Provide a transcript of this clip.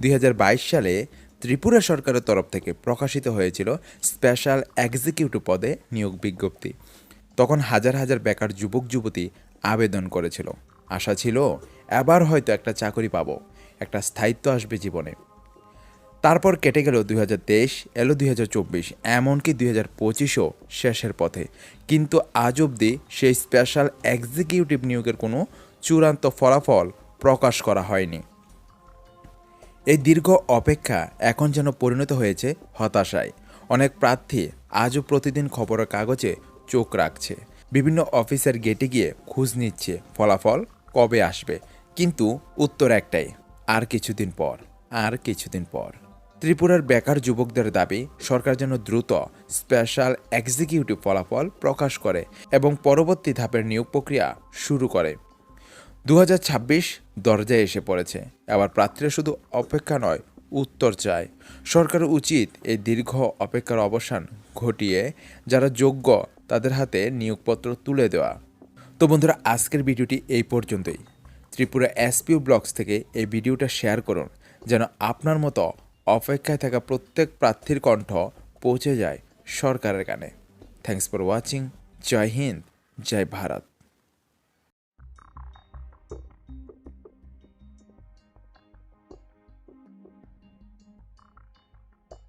দুই হাজার বাইশ সালে ত্রিপুরা সরকারের তরফ থেকে প্রকাশিত হয়েছিল স্পেশাল এক্সিকিউটিভ পদে নিয়োগ বিজ্ঞপ্তি। তখন হাজার হাজার বেকার যুবক, যুবতী আবেদন করেছিল। আশা ছিল, এবার হয়তো একটা চাকরি পাবো, একটা স্থায়িত্ব আসবে জীবনে। তারপর কেটে গেল দুই হাজার তেইশ, এলো দুই হাজার চব্বিশ, এমনকি দুই হাজার পঁচিশও শেষের পথে। কিন্তু আজ অবধি সেই স্পেশাল এক্সিকিউটিভ নিয়োগের কোনো চূড়ান্ত ফলাফল প্রকাশ করা হয়নি। এই দীর্ঘ অপেক্ষা এখন যেন পরিণত হয়েছে হতাশায়। অনেক প্রার্থী আজও প্রতিদিন খবরের কাগজে চোখ রাখছে। বিভিন্ন অফিসের গেটে গিয়ে খোঁজ নিচ্ছে ফলাফল কবে আসবে। কিন্তু উত্তর একটাই, আর কিছুদিন পর, আর কিছুদিন পর। ত্রিপুরার বেকার যুবকদের দাবি, সরকার যেন দ্রুত স্পেশাল এক্সিকিউটিভ ফলাফল প্রকাশ করে এবং পরবর্তী ধাপের নিয়োগ প্রক্রিয়া শুরু করে। দু হাজার ছাব্বিশ দরজায় এসে পড়েছে। এবার প্রার্থীরা শুধু অপেক্ষা নয়, উত্তর চায়। সরকারের উচিত এই দীর্ঘ অপেক্ষার অবসান ঘটিয়ে যারা যোগ্য তাদের হাতে নিয়োগপত্র তুলে দেওয়া। তো বন্ধুরা, আজকের ভিডিওটি এই পর্যন্তই। ত্রিপুরা এসপিও ব্লগস থেকে এই ভিডিওটা শেয়ার করুন, যেন আপনার মতো অপেক্ষায় থাকা প্রত্যেক প্রার্থীর কণ্ঠ পৌঁছে যায় সরকারের কানে। থ্যাংকস ফর ওয়াচিং জয় হিন্দ, জয় ভারত।